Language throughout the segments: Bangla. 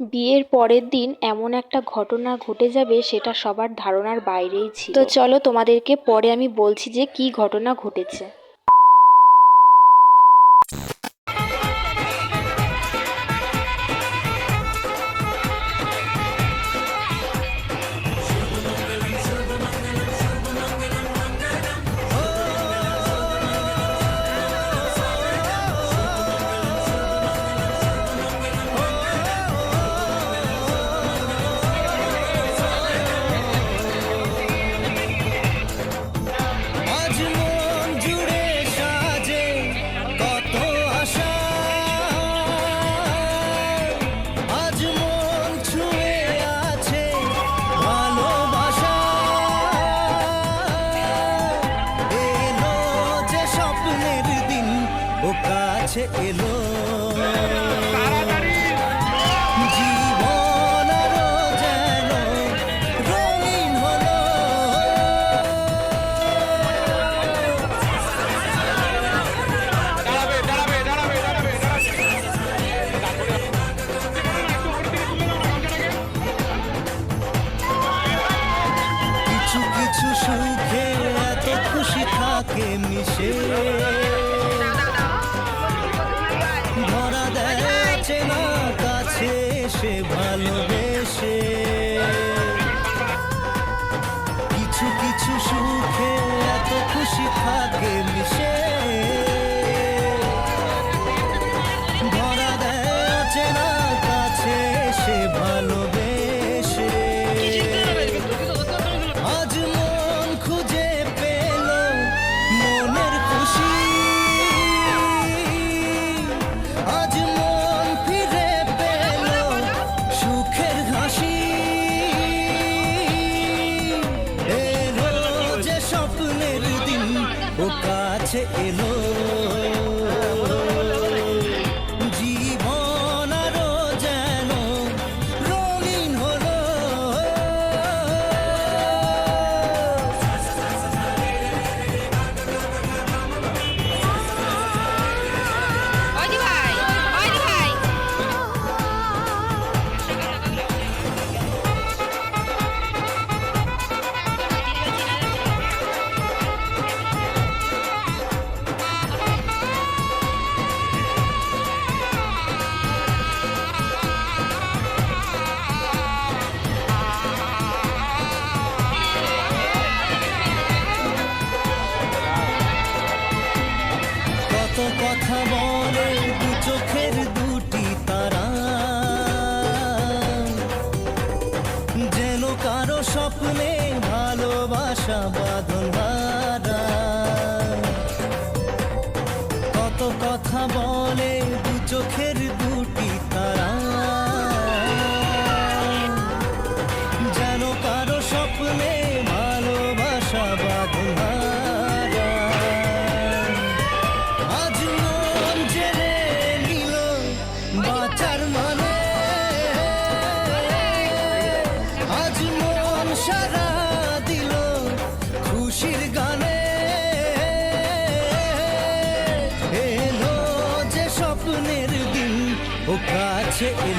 বিয়ের পরের দিন এমন একটা ঘটনা ঘটে যাবে সেটা সবার ধারণার বাইরেই ছিল। তো চলো তোমাদেরকে পরে আমি বলছি যে কি ঘটনা ঘটেছে। এলো ও কাছে এলো। আশা বাঁধন কত কথা বলে দু চোখের দুটি তারা। যেন কারও স্বপ্নে ভালোবাসা বাঁধন হারান আজ বাঁচার মানে। আজ সারা sitting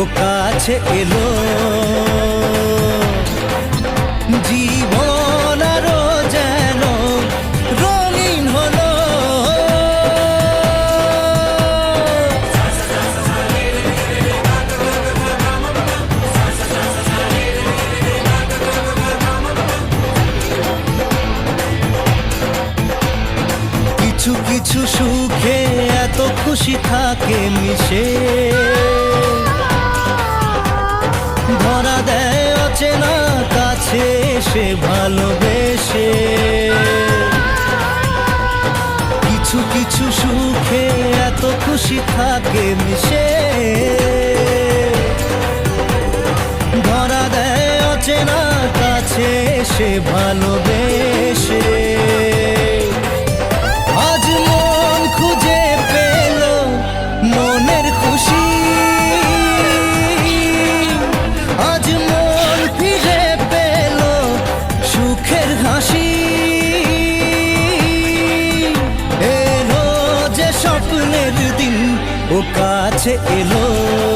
ও কাছে এলো। জীবন সে ভালোবেসে কাছে এলো।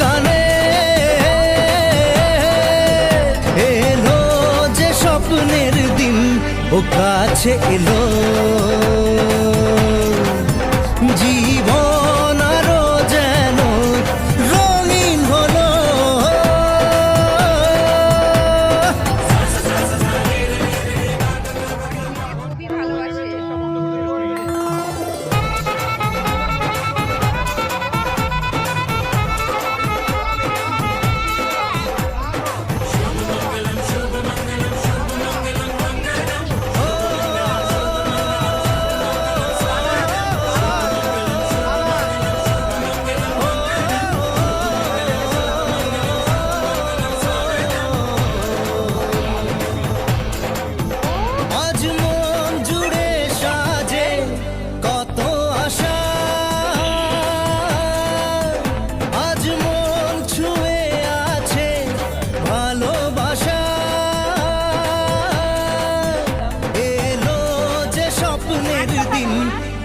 গানে। এলো যে স্বপ্নের দিন ও কাছে এলো।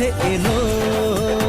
কাছে এলো।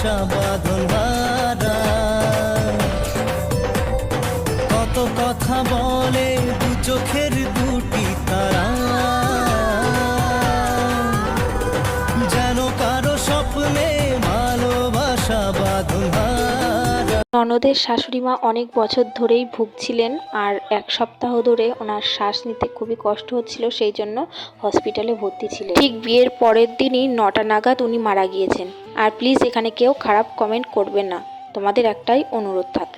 ভালোবাসা বাঁধন হারা ননদের শাশুড়ি মা অনেক বছর ধরেই ভুগছিলেন আর এক সপ্তাহ ধরে ওনার শ্বাস নিতে খুবই কষ্ট হচ্ছিল, সেই জন্য হসপিটালে ভর্তি ছিলেন। ঠিক বিয়ের পরের দিনই নটা নাগাদ উনি মারা গিয়েছেন। আর প্লিজ এখানে কেউ খারাপ কমেন্ট করবে না। তোমাদের একটাই অনুরোধ থাকে।